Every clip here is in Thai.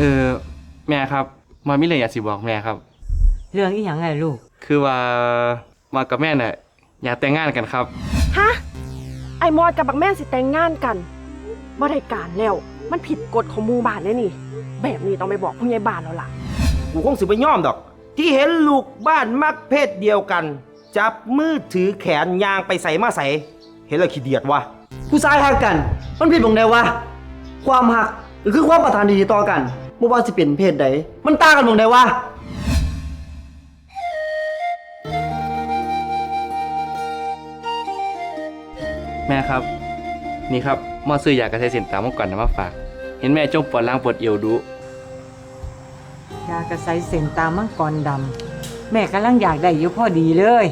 เออแม่ครับมามิเลยอยากสิบอกแม่ครับ เรื่องอีหยังไงลูก คือว่ามากับแม่น่ะอยากแต่งงานกันครับ ฮะ ไอ้มอดกับบักแม่นสิแต่งงานกันบ่ได้การแล้ว มันผิดกฎของหมู่บ้านแน่นี่ แบบนี้ต้องไปบอกผู้ใหญ่บ้านแล้วล่ะ กูคงสิไปย่อมดอก ที่เห็นลูกบ้านมักเพศเดียวกัน จับมือถือแขนยางไปใส่มาใส่เห็นแล้วขี้เดียดวะผู้ชายหักกัน มันผิดตรงใดวะ ความหักหรือคือความประทานดีต่อกัน บ่ว่าสิเป็นเพศใด มันต่างกันตรงใดวะ แม่ครับ นี่ครับมอซื้ออยากกระใช้เส้นตามเมื่อก่อนนะมาฝาก เห็นแม่จมปวดล่างปวดเอวดุยากระใสเส้นตามังกรดำแม่กำลังอยากได้อยู่พอดีเลย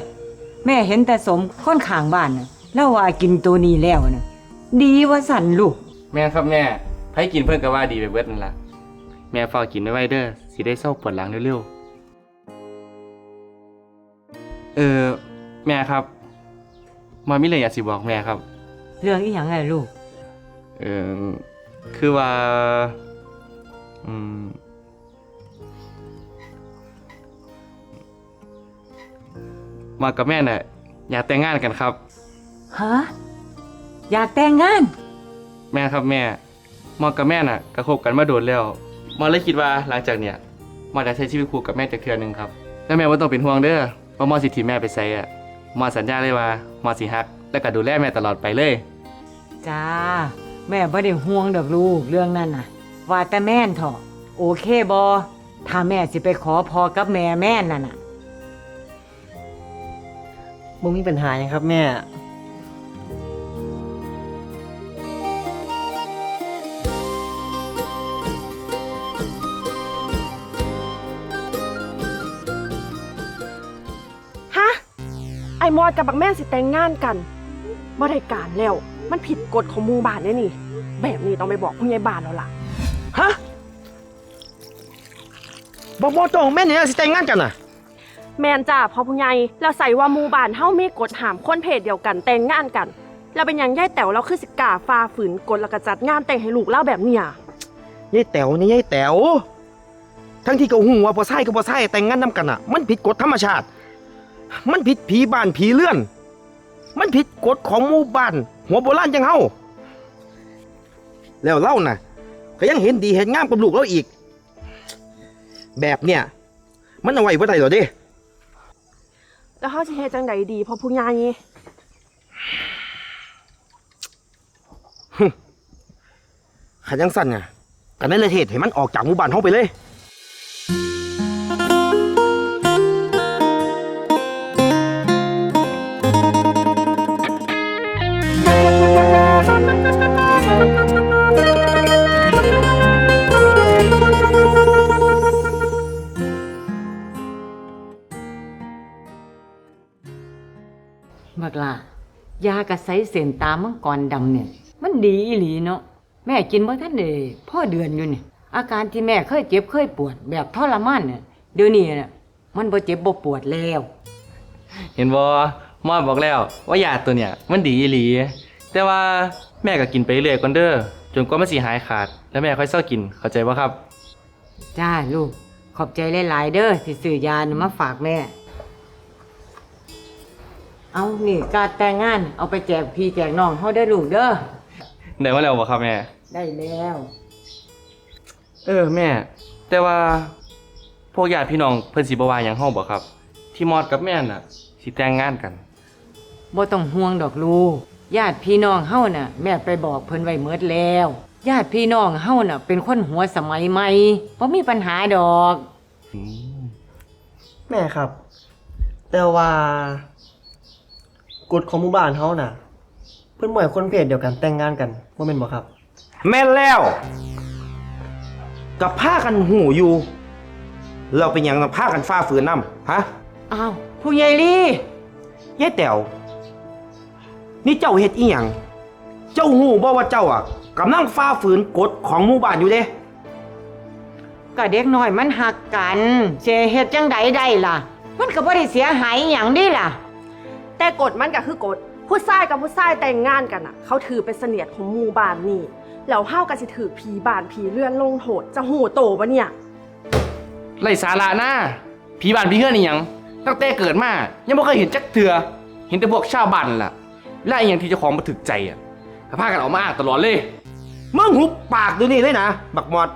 แม่เห็นแต่สมค้นข้างบ้านน่ะแล้วว่ากินตัวนี้แล้วน่ะดีว่าสั่นลูก แม่ครับแม่ไผกินเพิ่นก็ว่าดีไปเบิดนั่นล่ะ แม่ฝากกินไว้ไว้เด้อสิได้เศร้าปวดหลังเร็วๆ เออ แม่ครับ มามิเลยอยากสิบอกแม่ครับ เรื่องอีหยังไงลูก เออคือว่า อืม มากับแม่น่ะ อยากแต่งงานกันครับ ฮะ อยากแต่งงาน แม่ครับแม่ มอกับแม่น่ะก็คบกันมาโดนแล้ว มอเลยคิดว่าหลังจากเนี่ยมอจะใช้ชีวิตคู่กับแม่จากเทือหนึงครับแล้วแม่ว่าต้องเป็นห่วงเด้อว่ามอสิทีแม่ไปใส่อะมอสัญญาเลยว่ามอสิฮัก และก็ดูแลแม่ตลอดไปเลย จ้า แม่บ่ได้ห่วงดอกลูกเรื่องนั้นน่ะ ว่าแต่แม่นเถอะโอเคบอถ้าแม่สิไปขอพอกับแม่แม่นนั่นน่ะ บ่มีปัญหาหยังครับแม่ ไอ้มอดกับบักแม่นสิแต่งงานกันบ่ได้การแล้ว มันผิดกฎของหมู่บ้านแน่นี่ แบบนี้ต้องไปบอกผู้ใหญ่บ้านแล้วล่ะ ฮะบอกบอจองแม่เนี่ยสิแต่งงานกันน่ะ แมนจ้าพ่อผู้ใหญ่แล้วใส่ว่าหมู่บ้านเฮามีกฎห้ามคนเพศเดียวกันแต่งงานกัน แล้วเป็นหยังย่ายแต๋วเราคือสิกล้าฝ่าฝืนกฎแล้วก็จัดงานแต่งให้ลูกเล่าแบบเนี้ยยายแต๋วนี่ยายแต๋วทั้งที่ก็หูว่าพอใช่ก็พอใช่แต่งงานนำกันอะ มันผิดกฎธรรมชาติ มันผิดผีบ้านผีเลื่อน มันผิดกฎของหมู่บ้าน หัวโบราณจังเฮาแล้วเล่าน่ะ ก็ยังเห็นดีเห็นงามกับลูกเราอีก แบบเนี้ยมันเอาไว้บ่ได้หรอเด้แล้วเฮาสิเฮ็ดจังใดดีพ่อผู้ใหญ่ขันยังสั่นไงกันในประเทศให้มันออกจากหมู่บ้านเฮาไปเลย บักล่ะยากระใสเส้นตามังกรดำเนี่ย มันดีอีหลีเนาะแม่กินบ่ทันได้พ่อเดือนอยู่นี่อาการที่แม่เคยเจ็บเคยปวดแบบทรมานเนี่ยเดี๋ยวนี้น่ะมันบ่เจ็บบ่ปวดแล้ว เห็นบ่มอบอกแล้ว ว่ายาตัวเนี่ยมันดีอีหลี แต่ว่าแม่ก็กินไปเรื่อยก่อนเด้อจนกว่ามันสิหายขาด แล้วแม่ค่อยเศร้ากินเข้าใจบ่ครับ จ้าลูก ขอบใจหลาย ๆ เด้อที่ซื้อยาน่ะมาฝากแม่ เอานี่การดแต่งงานเอาไปแจกพี่แจกน้องเฮาได้อลูกเด้อ ได้มาแล้วบ่ครับแม่ ได้แล้ว เออแม่ แต่ว่าพวกญาติพี่น้องเพิ่นสิบ่ว่าหยังเฮาบ่ครับ ที่มอดกับแม่น่ะสิแต่งงานกัน บ่ต้องห่วงดอกลูกญาติพี่น้องเฮาน่ะ แม่ไปบอกเพิ่นไว้เมิดแล้วญาติพี่น้องเฮาน่ะ เป็นคนหัวสมัยใหม่บ่มีปัญหาดอก แม่ครับ แต่ว่า กฎของหมู่บ้านเฮาน่ะ เพิ่นบ่ให้คนเพศเดียวกันแต่งงานกันบ่แม่นบ่ครับ แม่นแล้วกับผ้ากันหูอยู่ เราเป็นหยังกับผ้ากันฟ้าฝืนน้ำฮะอ้าวผู้ใหญ่ลี่ยายแต๋วนี่เจ้าเฮ็ดอีหยังเจ้าหูบ่ว่าเจ้าอะกำลังฟ้าฝืนกฎของหมู่บ้านอยู่เด้ก็เด็กน้อยมันหักกันเสเฮ็ดจังใดได้ล่ะ มันก็บ่ได้เสียหายหยังเดิล่ะ แต่กฎมันก็คือกฎผู้ชายกับผู้ชายแต่งงานกันอะ เขาถือเป็นเสนียดของหมู่บ้านนี่แล้วเฮาก็สิถือผีบานผีเลื่อนลงโทษจะหูโตปะเนี่ย ไร้สาระนะผีบ้านผีเฮือนนี่หยัง ตั้งแต่เกิดมา ยังไม่เคยเห็นจักเถื่อเห็นแต่พวกชาวบ้านนั่นล่ะ และไอ้หยังที่เจ้าของมาถึกใจอะก็พากันออกมาอ้างตลอดเลย มึงหุบปากเดูนี่เลยนะ บักหมอด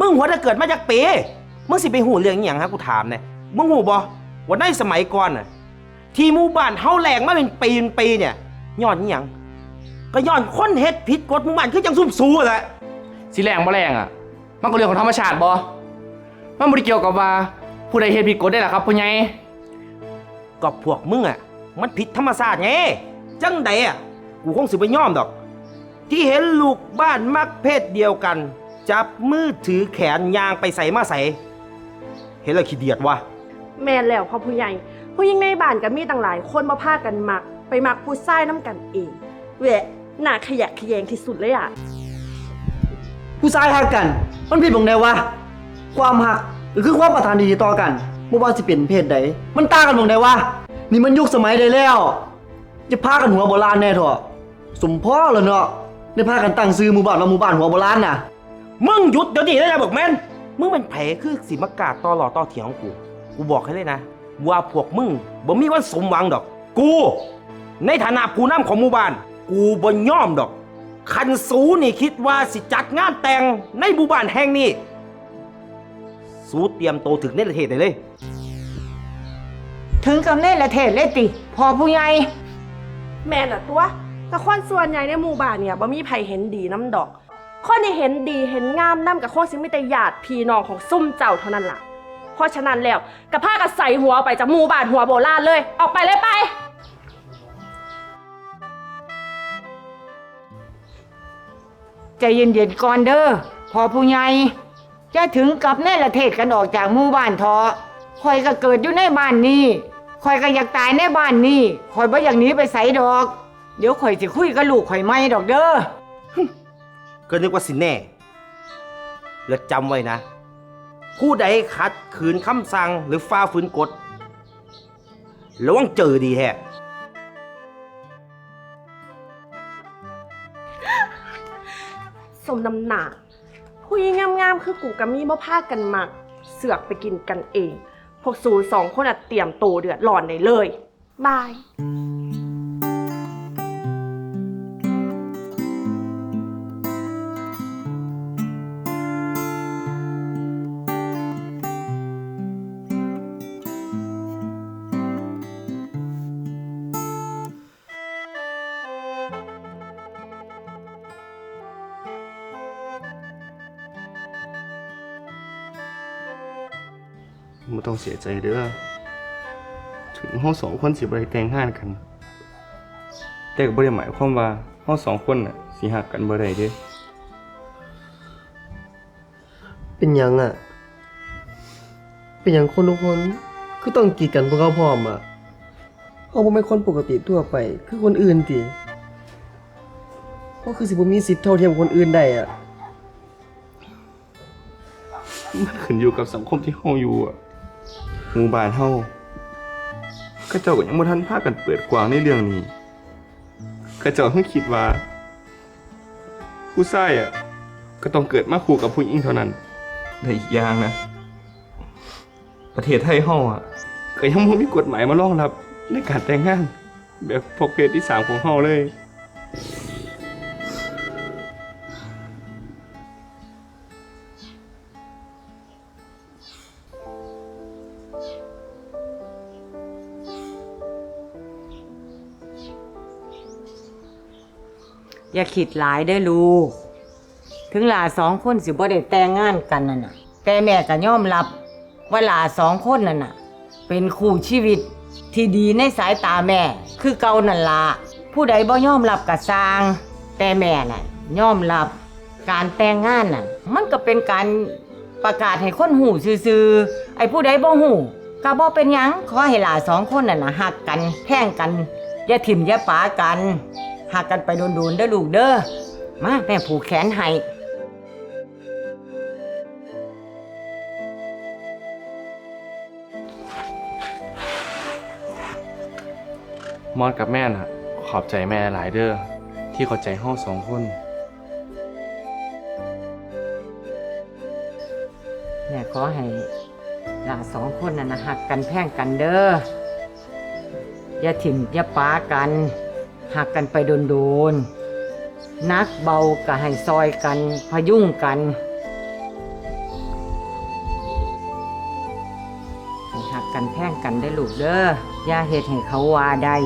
มึงหัวถ้าเกิดมาจากปีมึงสิไปหูเรื่องอหย่างฮะกูถามเนี่ยมึงหูบ่ว่าในสมัยก่อนน่ะ ที่หมู่บ้านเฮาแหลงมาเป็นปีเป็นปีเนี่ยย้อนอหย่างก็ย้อนคนเฮ็ดผิดกฎหมู่บ้านคือจังซุ่มซูแหละสิแรงบ่แรงอะ มันก็เรื่องของธรรมชาติบ่มันบ่ได้เกี่ยวกับว่าผู้ใดเฮ็ดผิดกฎได้ล่ะครับพ่อใหญ่ก็พวกมึงอะ มันผิดธรรมชาติไงจังใดอะกูคงสิไปยอมดอก ที่เห็นลูกบ้านมักเพศเดียวกัน จับมือถือแขนยางไปใส่มาใส่เห็นแล้วขี้เดียดวะ แม่นแล้วพ่อผู้ใหญ่ ผู้หญิงในบ้านก็มีต่างหลาย คนมาพากันมัก ไปมักผู้ชายน้ำกันเองแหวะหน้าขยะแขยงที่สุดเลยอะ ผู้ชายหักกัน มันผิดตรงไหนวะ ความหักหรือคือความปรารถนาดีต่อกันบ่ว่าสิเป็นเพศใด มันต่างกันตรงไหนวะ นี่มันยุคสมัยใดแล้ว จะพากันหัวโบราณแน่เถอะสมพ่อแล้วเนาะ ได้พากันตั้งซื้อหมู่บ้านว่าหมู่บ้านหัวโบราณน่ะ มึงหยุดเดี๋ยวนี้ได้แล้วบอกแม่นมึงเป็นไผคือสิมากาดต่อหล่อต่อเถียงของกู กูบอกให้เลยนะ ว่าพวกมึงบ่มีวันสมหวังดอก กู ในฐานะผู้นำของหมู่บ้าน กูบ่ยอมดอก คันสูนี่คิดว่าสิจัดงานแต่งในหมู่บ้านแห่งนี้ สูเตรียมโตวถึงในประเทศได้เลย ถึงกับเล่นละเทศเลยติพอผู้ใหญ่แม่นละตัวแต่คนส่วนใหญ่ในหมู่บ้านเนี่ยบ่มีไผเห็นดีน้ำดอก คนที่เห็นดีเห็นงามน้ำกับคงสิมีแต่ญาติพี่น้องของซุ่มเจ้าเท่านั้นล่ะ เพราะฉะนั้นแล้วกับผ้ากันใส่หัวไปจากหมู่บ้านหัวโบราณเลย ออกไปเลยไป ใจเย็นๆก่อนเด้อพอผู้ใหญ่จะถึงกับแน่ละเทศกันออกจากหมู่บ้านทอคอยก็เกิดอยู่ในบ้านนี้คอยก็อยากตายในบ้านนี้คอยบ่อย่างนี้ไปใส่ดอก เดี๋ยวข่อยสิคุยกับลูกข่อยไม่ดอกเด้อ ก็นึกว่าสิแน่ และจำไว้นะ ผู้ใดขัดขืนคำสั่งหรือฝ่าฝืนกฎระวังเจอดีแฮะสมนำหนาผู้หญิงงามๆคือกูกับมี่บ่พากันมัก เสือกไปกินกันเอง พวกสูสองคนอะเตรียมโตวเดือดร้อนได้เลย บาย ไม่ต้องเสียใจเด้อ ถึงห้องสองคนสิบริแต่งงานกัน แต่ก็บ่ได้หมายความว่าห้องสองคนน่ะสิหักกันบ่ได้เด้เป็นหยังอะ เป็นหยังคนทุกคนคือต้องกีดกันพวกเขาพร้อมอะเขาบ่เป็นคนปกติทั่วไป คือคนอื่นติก็คือสิบ่มีสิทธิ์เท่าเทียมคนอื่นได้อะ มันขึ้นอยู่กับสังคมที่เฮาอยู่อะ หมู่บ้านเฮาก็เจ้าก็ยังบ่ทันพากันเปิดกว้างในเรื่องนี้ก็เจ้าเพิ่งคิดว่า ผู้ชายอะก็ต้องเกิดมาคู่กับผู้หญิงเท่านั้นและอีกอย่างนะ ประเทศไทยเฮาอะก็ยังบ่มีกฎหมายมารองรับในการแต่งงาน แบบพวกเพศที่สามของเฮาเลย อย่าคิดหลายเด้อลูก ถึงหลาสองคนสิบ่ได้แต่งงานกันนั่นน่ะ แต่แม่ก็ยอมรับว่าหลาสองคนนั่นน่ะ เป็นคู่ชีวิตที่ดีในสายตาแม่ คือเก่านั่นละผู้ใดบ่ยอมรับก็สร้าง แต่แม่น่ะยอมรับการแต่งงานน่ะ มันก็เป็นการประกาศให้คนหูซื่อๆไอ้ผู้ใดบ่หูก็บ่เป็นหยังขอให้หลาสองคนน่ะนะหักกันแพ่งกันอย่าถิ่มอย่าป๋ากัน หากกันไปโดนๆเด้อลูกเด้อมาแม่ผูกแขนให้มอดกับแม่น่ะ ขอบใจแม่หลายเด้อที่เข้าใจห้องสองคนแม่ขอให้หลานสองคนน่ะนะหักกันแพ่งกันเด้ออย่าถิ่มอย่าป้ากัน หักกันไปโดนๆนักเบาก็ให้ซอยกันพยุงกันหักกันแพ่งกันได้ลูกเด้ออย่าเหตุให้เขาว่าได้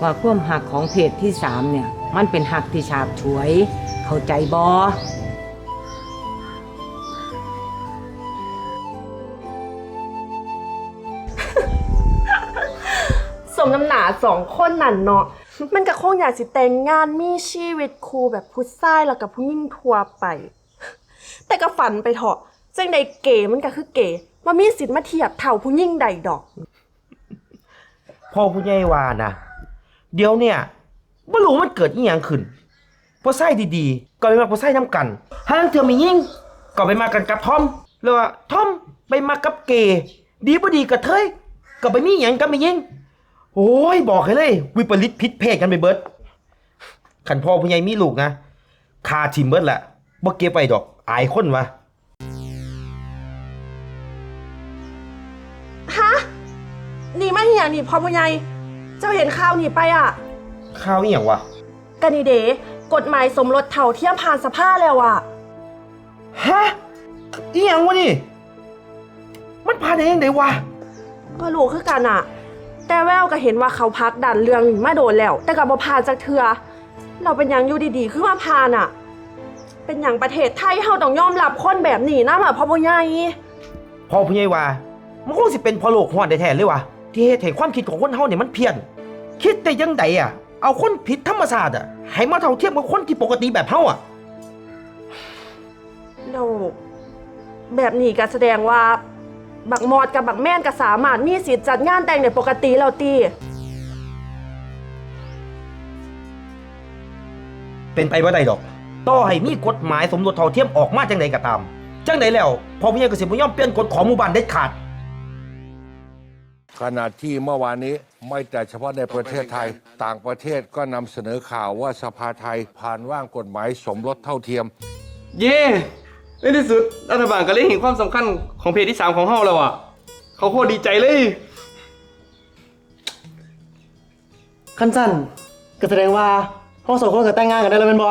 ว่าความหักของเพศที่สามเนี่ย มันเป็นหักที่ฉาบฉวย เข้าใจบอสมน้ำหนาสองคนนั่นเนาะ มันก็คงอยากสิแต่งงานมีชีวิตคู่แบบผู้ชายแล้วกับผู้หญิงทั่วไป แต่ก็ฝันไปเถอะจังใดเก๋มันก็คือเก๋มามีสิทธิ์มาเทียบเท่าผู้หญิงใดดอก พ่อผู้ใหญ่ว่านะเดี๋ยวเนี่ยบ่รู้มันเกิดอีหยังขึ้นพอไส้ดีๆ ก็ไปมาพอไส้น้ำกันถ้าลังเทื่อมียิ่งก็ไปมากันกับทอมหรือว่าทอมไปมากับเกย์ดีบ่ดีกับเทยก็ไปมีหยังกับมียิ่ง โอ้ยบอกให้เลย วิปริตพิษเพศกันไปเบิดขันพ่อผู้ใหญ่มีลูกนะคาทิมเบิดแหละบ่เก็บไปดอก อายคนวะฮะนี่ไม่เหี่ยนี่พอผู้ใหญ่เจ้าเห็นข่าวนี่ไปอะข้าวอีหยังวะกันนี่เดกฎหมายสมรสเท่าเทียมผ่านสภาแล้วอะ ฮะอีหยังวะนี่ มันผ่านได้ยังไงวะ ก็รู้คือกันอะ แต่แววก็เห็นว่าเขาพักดันเรื่องนี้มาโดนแล้ว แต่กับบ่พานจากเถือ เราเป็นหยังอยู่ดีๆคือมาพานอะเป็นอย่างประเทศไทยเฮาต้องยอมรับคนแบบนี้นะมาพ่อพ่อใหญ่พ่อผู้ใหญ่ว่า มันคงสิเป็นพอโลกฮอดได้แท้เลยวะที่เฮ็ดให้ความคิดของคนเฮาเนี่ยมันเพี้ยน คิดแต่ยังไดอะ เอาคนผิดธรรมศาสตร์อะให้มาเท่าเทียมกับคนที่ปกติแบบเฮาอะเราแบบนี้ก็แสดงว่า บักมอดกับบักแม่นก็สามารถมีสิทธิ์จัดงานแต่งในปกติแล้วตีเป็นไปบ่ได้ดอก ต่อให้มีกฎหมายสมรสเท่าเทียมออกมาจังใดก็ตาม จังใดแล้วพ่อผู้ใหญ่ก็สิบ่ยอมเปลี่ยนกฎของหมู่บ้านเด็ดขาด ขณะที่เมื่อวานนี้ไม่แต่เฉพาะในประเทศไทย ต่างประเทศก็นำเสนอข่าวว่าสภาไทยผ่านร่างกฎหมายสมรสเท่าเทียม เย่ ในที่สุดรัฐบาลก็เลยเห็นความสำคัญของเพศที่สามของเฮาแล้วอะ เขาโคตรดีใจเลยขั้นสั้นก็แสดงว่าห้องสองคนก็แต่งงานกันได้แล้วเป็นบอ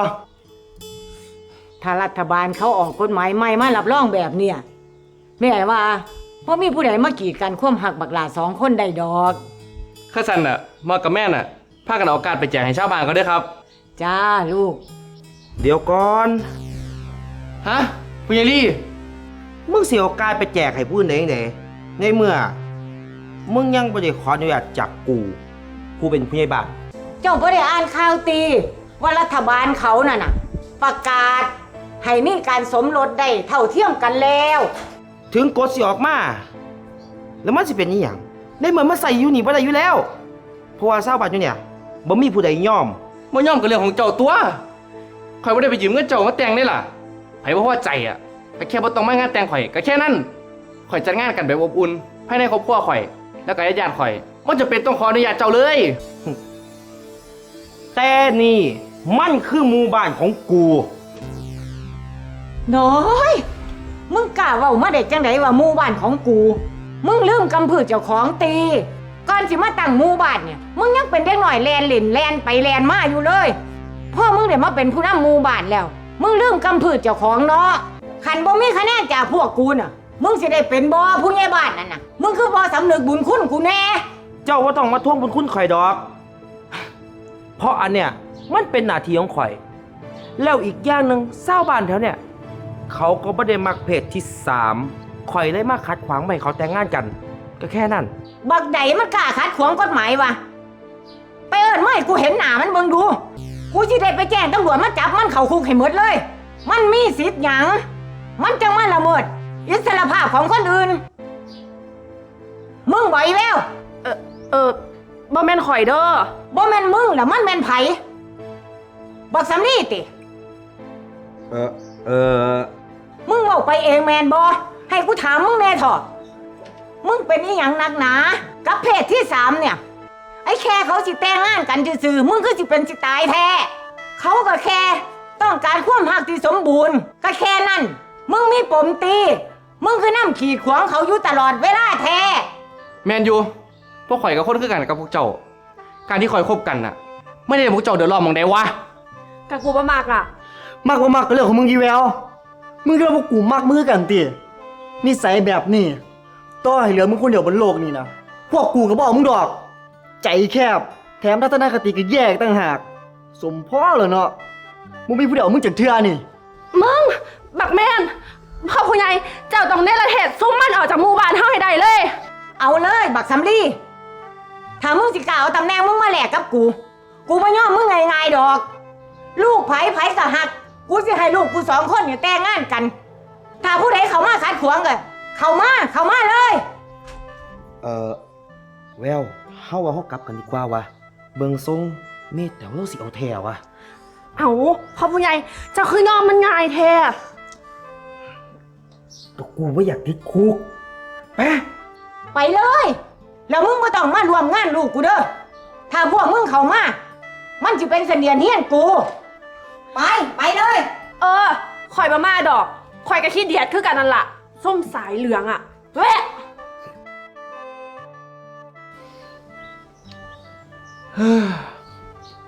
ถ้ารัฐบาลเขาออกกฎหมายใหม่มารับรองแบบเนี่ยแม่ว่าพ่อมีผู้ใดมากีดกันความหักบักหลาสองคนได้ดอก ข้าสันอะมอกับแม่น่ะพากันเอาการดไปแจกให้ชาวบ้านเขาด้วยครับ จ้าลูก เดี๋ยวก่อน ฮะ คุณยายลี่มึงสิเอากายไปแจกให้ผู้อื่นได้จังไดในเมื่อ มึงยังบ่ได้ขออนุญาตจากกูผู้เป็นผู้ใหญ่บ้าน เจ้าบ่ได้อ่านข่าวตีว่ารัฐบาลเขาน่ะน่ะ ประกาศ ให้มีการสมรสได้เท่าเทียมกันแล้ว ถึงกฎสิออกมา แล้วมันสิเป็นอีหยังในเมื่อมันใส่อยู่นี่บ่ได้อยู่แล้ว เพราะว่าชาวบ้านอยู่เนี่ยบ่มีผู้ใดยอมบ่ย่อมกับเรื่องของเจ้าตัวข่อยบ่ได้ไปยืมเงินเจ้ามาแต่งได้ล่ะ ไผบ่พอใจอะก็แค่บ่ต้องมางานแต่งข่อยก็แค่นั้นข่อยจัดงานกันแบบอบอุ่นภายในครอบครัวข่อย แล้วก็ญาติๆข่อยมันจะเป็นต้องขออนุญาตเจ้าเลย แต่นี่มันคือหมู่บ้านของกู น้อย มึงกล้าเว้ามาได้จังไดว่าหมู่บ้านของกู มึงลืมกำพืชเจ้าของตี ก่อนสิมาตั้งหมู่บ้านเนี่ย มึงยังเป็นเด็กหน่อยแลนเล่นแลนไปแลนมาอยู่เลย พ่อมึงได้มาเป็นผู้นำหมู่บ้านแล้ว มึงลืมกำพืชเจ้าของเนาะขันบ่มีคะแนนจากพวกกูน่ะ มึงสิได้เป็นบ่ผู้ใหญ่บ้านนั่นน่ะ มึงคือบ่สำนึกบุญคุณกูแน่ เจ้าว่าต้องมาทวงบุญคุณข่อยดอก เพราะอันเนี้ยมันเป็นหน้าที่ของข่อย แล้วอีกอย่างหนึ่งเศร้าวบ้านแถวเนี่ยเขาก็ไม่ได้มักเพศที่สามข่อยเลยมาขัดขวางไม่ให้เขาแต่งงานกัน ก็แค่นั้น บักใดมันกล้าขัดขวางกฎหมายวะ ไปเอิ้นไม่กูเห็นหน้ามันเบิ่งดู กูสิได้ไปแจ้งตำรวจมาจับมันเข้าคุกให้หมดเลย มันมีสิทธิ์หยัง มันจังมาละเมิด อิสรภาพของคนอื่น มึงไหวแล้ว เออเออบ่แม่นข่อยเด้อบ่แม่นมึงแล้วมันแม่นไผบักสำนีติ เออเออมึงเว้าไปเองแมนบอให้กูถามมึงแน่เถอะมึงเป็นอีหยังนักหนา กับเพศที่สามเนี่ย ไอ้แค่เขาสิแต่งงานกันซื่อๆมึงก็สิเป็นสิตายแท้ เขาก็แค่ต้องการความหักที่สมบูรณ์ ก็แค่นั้น มึงมีปมตี มึงคือน้ำขีดขวางเขาอยู่ตลอดเวลาแท้ แมนยูพวกข่อยกับคนคือกันกับพวกเจ้า การที่ข่อยคบกันน่ะ ไม่ได้ให้พวกเจ้าเดือดร้อนหมองใดวะกะกูบ่มากอะมักบ่มักก็เรื่องของมึงยีแวว มึงคิดว่าพวกกูมักมือกันตินิสัยแบบนี้ต่อให้เหลือมึงคนเดียวบนโลกนี่นะ พวกกูก็บอกมึงดอก ใจแคบ แถมทัศนคติก็แยกตั้งหาก สมพ่อเหรอเนาะมึงมีผู้เดียวมึงจากเทือนี่ มึง บักแมนพ่อผู้ใหญ่เจ้าต้องได้ละเหตุซุ่มมันออกจากหมู่บ้านเฮาให้ได้เลย เอาเลยบักสำลีถ้ามึงสิกล่าวเอาตำแหน่งมึงมาแลกกับกู กูไม่ยอมมึงง่ายๆดอก ลูกไผไผก็หัก กูสิให้ลูกกูสองคนเนี่ยแต่งงานกัน ถ้าผู้ใดเขามาขัดขวางก็เข้ามาเข้ามาเลย เอ่อแวว เฮาว่าเฮากลับกันดีกว่าวะเบิ่งทรงเมตแต่เราสิเอาแท้วะเอาพ่อผู้ใหญ่เจ้าคือยอมมันง่ายแท้ตัวกูว่าอยากติดคุกไปไปเลย แล้วมึงก็ต้องมารวมงานลูกกูเด้อถ้าพวกมึงเข้ามา มันจะเป็นเสนียนเฮียนกู ไป ไปเลย เออข่อยมาม่าดอกข่อยกับขี้เดียดคือกันนั่นล่ะ ส้มสายเหลืองอะเว้ย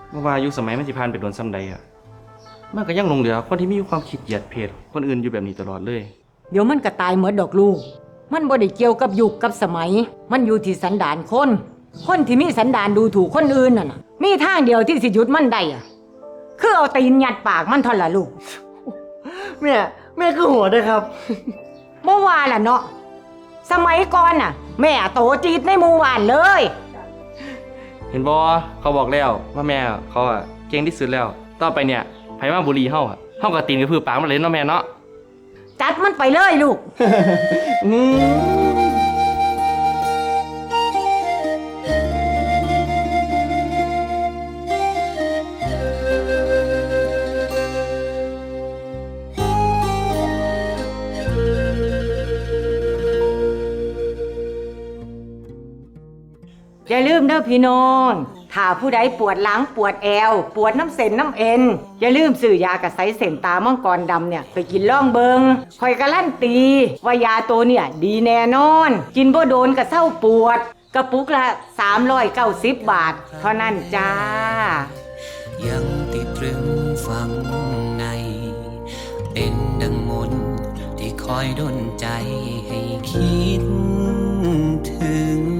เมื่อว่ายุคสมัยมันสิผ่านไปโดนซ้ำใดอะมันก็ยังหลงเหลือคนที่มีความคิดเหยียดเพศคนอื่นอยู่แบบนี้ตลอดเลย เดี๋ยวมันก็ตายเหมือนดอกลูก มันบ่ได้เกี่ยวกับยุคกับสมัย มันอยู่ที่สันดานคน คนที่มีสันดานดูถูกคนอื่นน่ะนะมีทางเดียวที่สิหยุดมันได้อะคือเอาตีนยัดปากมันเทอนละลูกแม่แม่คือหัวเด้อครับ เมื่อวานล่ะเนาะสมัยก่อนน่ะ แม่โตจีดในหมู่บ้านเลยเห็นบอเขาบอกแล้วว่าแม่เขาอะเก่งที่สุดแล้ว ต่อไปเนี่ยไผมาบุรีเฮาอะเฮากับตีนกับพือปากมันเลยเนาะแม่เนาะจัดมันไปเลยลูกอย่าลืม พี่น้อง ถ้าผู้ใดปวดหลังปวดแอว ปวดน้ำเส้นน้ำเอ็น อย่าลืมซื้อยากระไสเส้นตามังกรดำเนี่ย ไปกินล่องเบิงคอยกระลั่นตี ว่ายาตัวเนี่ย ดีแน่นอน กินบ่โดนกระเศร้าปวด กระปุกละ 390 บาท เท่านั้นจ้า ยังติดตรึงฝังใน เป็นดังมนที่คอยดนใจให้คิดถึง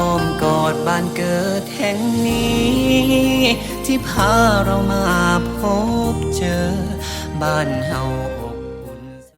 อ้อมกอดบ้านเกิดแห่งนี้ ที่พาเรามาพบเจอบ้านเฮา